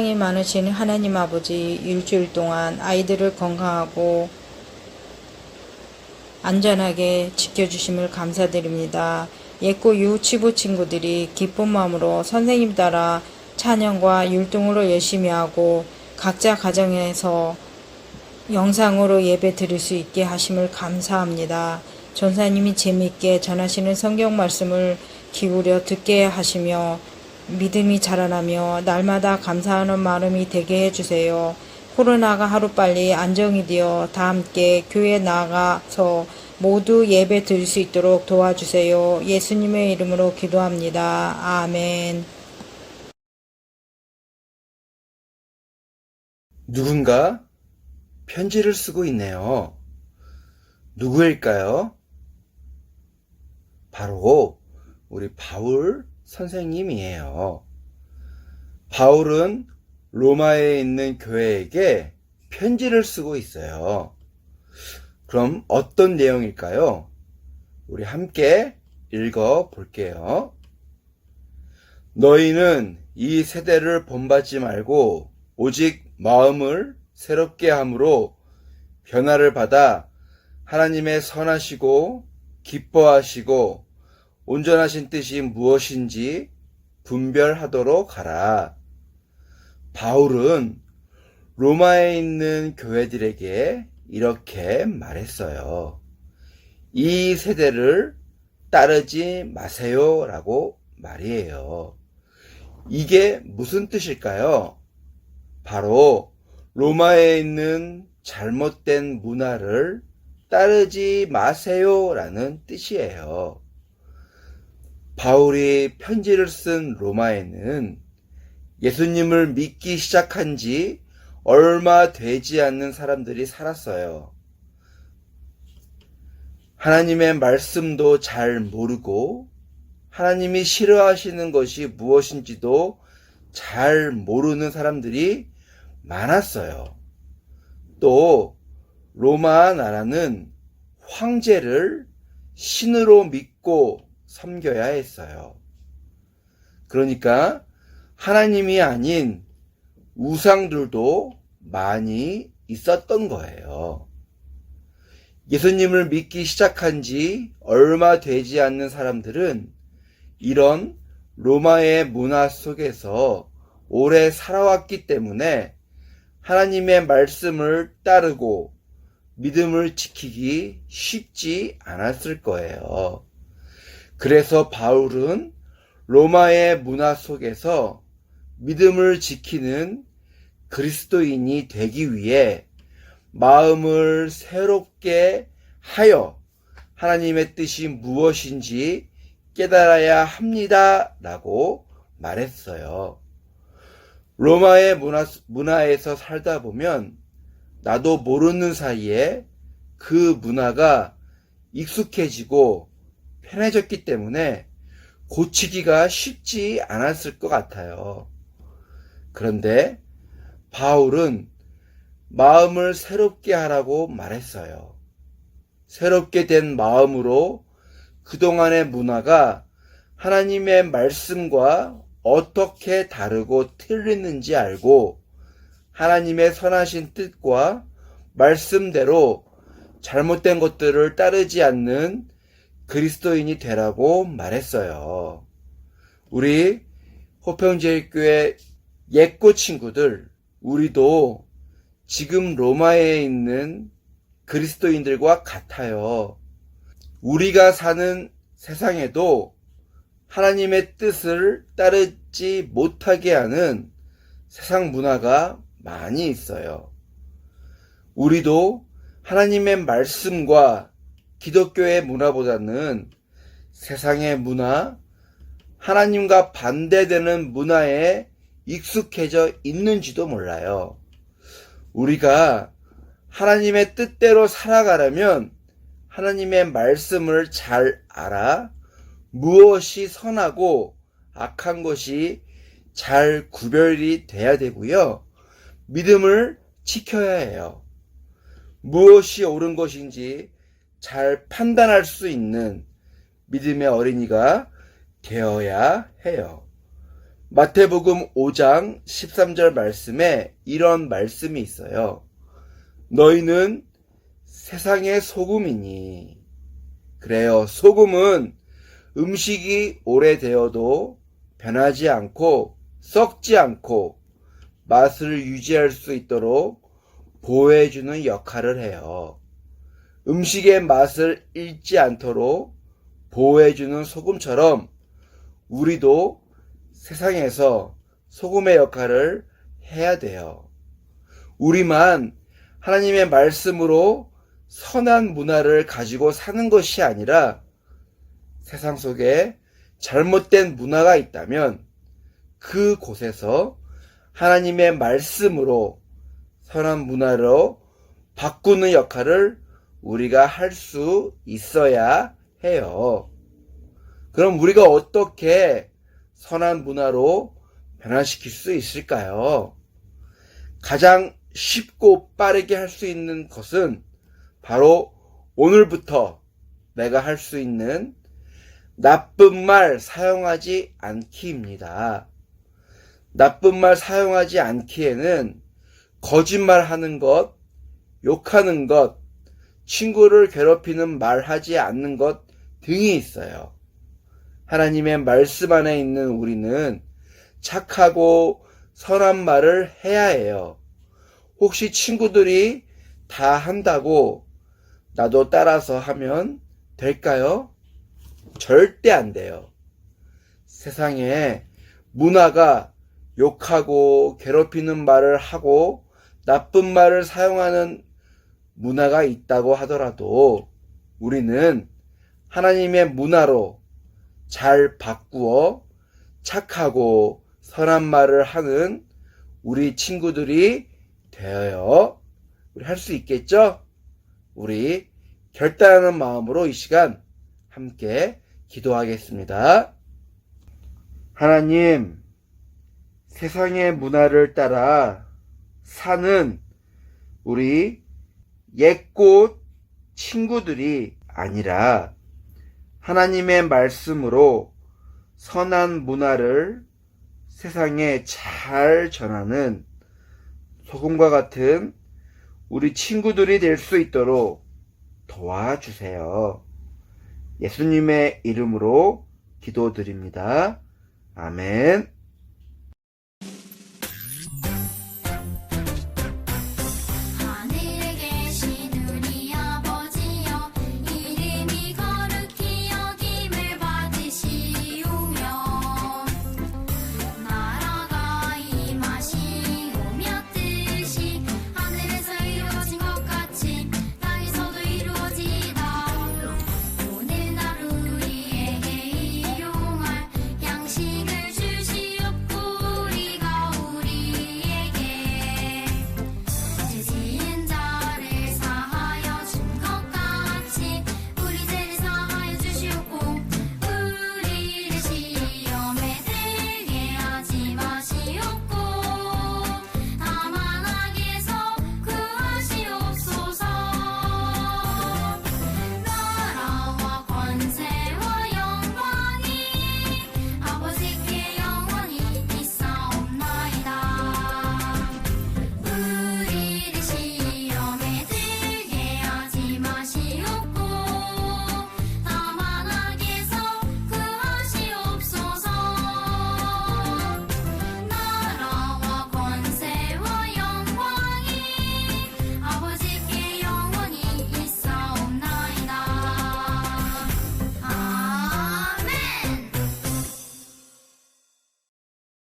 사랑이 많으신 하나님 아버지 일주일 동안 아이들을 건강하고 안전하게 지켜주심을 감사드립니다. 예고 유치부 친구들이 기쁜 마음으로 선생님 따라 찬양과 율동으로 열심히 하고 각자 가정에서 영상으로 예배 드릴 수 있게 하심을 감사합니다. 전사님이 재미있게 전하시는 성경 말씀을 기울여 듣게 하시며 믿음이 자라나며 날마다 감사하는 마음이 되게 해주세요. 코로나가 하루빨리 안정이 되어 다 함께 교회 나가서 모두 예배 드릴 수 있도록 도와주세요. 예수님의 이름으로 기도합니다. 아멘. 누군가 편지를 쓰고 있네요. 누구일까요? 바로 우리 바울 선생님이에요. 바울은 로마에 있는 교회에게 편지를 쓰고 있어요. 그럼 어떤 내용일까요? 우리 함께 읽어 볼게요. 너희는 이 세대를 본받지 말고 오직 마음을 새롭게 함으로 변화를 받아 하나님의 선하시고 기뻐하시고 온전하신 뜻이 무엇인지 분별하도록 하라. 바울은 로마에 있는 교회들에게 이렇게 말했어요. 이 세대를 따르지 마세요. 라고 말이에요. 이게 무슨 뜻일까요? 바로 로마에 있는 잘못된 문화를 따르지 마세요. 라는 뜻이에요. 바울이 편지를 쓴 로마에는 예수님을 믿기 시작한 지 얼마 되지 않는 사람들이 살았어요. 하나님의 말씀도 잘 모르고 하나님이 싫어하시는 것이 무엇인지도 잘 모르는 사람들이 많았어요. 또 로마 나라는 황제를 신으로 믿고 섬겨야 했어요. 그러니까 하나님이 아닌 우상들도 많이 있었던 거예요. 예수님을 믿기 시작한 지 얼마 되지 않는 사람들은 이런 로마의 문화 속에서 오래 살아왔기 때문에 하나님의 말씀을 따르고 믿음을 지키기 쉽지 않았을 거예요. 그래서 바울은 로마의 문화 속에서 믿음을 지키는 그리스도인이 되기 위해 마음을 새롭게 하여 하나님의 뜻이 무엇인지 깨달아야 합니다. 라고 말했어요. 로마의 문화, 문화에서 살다 보면 나도 모르는 사이에 그 문화가 익숙해지고 편해졌기 때문에 고치기가 쉽지 않았을 것 같아요. 그런데 바울은 마음을 새롭게 하라고 말했어요. 새롭게 된 마음으로 그동안의 문화가 하나님의 말씀과 어떻게 다르고 틀리는지 알고 하나님의 선하신 뜻과 말씀대로 잘못된 것들을 따르지 않는 그리스도인이 되라고 말했어요. 우리 호평제일교회 옛고 친구들, 우리도 지금 로마에 있는 그리스도인들과 같아요. 우리가 사는 세상에도 하나님의 뜻을 따르지 못하게 하는 세상 문화가 많이 있어요. 우리도 하나님의 말씀과 기독교의 문화보다는 세상의 문화, 하나님과 반대되는 문화에 익숙해져 있는지도 몰라요. 우리가 하나님의 뜻대로 살아가려면 하나님의 말씀을 잘 알아 무엇이 선하고 악한 것이 잘 구별이 돼야 되고요. 믿음을 지켜야 해요. 무엇이 옳은 것인지 잘 판단할 수 있는 믿음의 어린이가 되어야 해요. 마태복음 5장 13절 말씀에 이런 말씀이 있어요. 너희는 세상의 소금이니. 그래요. 소금은 음식이 오래되어도 변하지 않고 썩지 않고 맛을 유지할 수 있도록 보호해주는 역할을 해요. 음식의 맛을 잃지 않도록 보호해주는 소금처럼 우리도 세상에서 소금의 역할을 해야 돼요. 우리만 하나님의 말씀으로 선한 문화를 가지고 사는 것이 아니라 세상 속에 잘못된 문화가 있다면 그 곳에서 하나님의 말씀으로 선한 문화로 바꾸는 역할을 우리가 할 수 있어야 해요. 그럼 우리가 어떻게 선한 문화로 변화시킬 수 있을까요? 가장 쉽고 빠르게 할 수 있는 것은 바로 오늘부터 내가 할 수 있는 나쁜 말 사용하지 않기입니다. 나쁜 말 사용하지 않기에는 거짓말 하는 것, 욕하는 것, 친구를 괴롭히는 말 하지 않는 것 등이 있어요. 하나님의 말씀 안에 있는 우리는 착하고 선한 말을 해야 해요. 혹시 친구들이 다 한다고 나도 따라서 하면 될까요? 절대 안 돼요. 세상에 문화가 욕하고 괴롭히는 말을 하고 나쁜 말을 사용하는 문화가 있다고 하더라도 우리는 하나님의 문화로 잘 바꾸어 착하고 선한 말을 하는 우리 친구들이 되어요. 우리 할 수 있겠죠? 우리 결단하는 마음으로 이 시간 함께 기도하겠습니다. 하나님, 세상의 문화를 따라 사는 우리 옛꽃 친구들이 아니라 하나님의 말씀으로 선한 문화를 세상에 잘 전하는 소금과 같은 우리 친구들이 될 수 있도록 도와주세요. 예수님의 이름으로 기도드립니다. 아멘.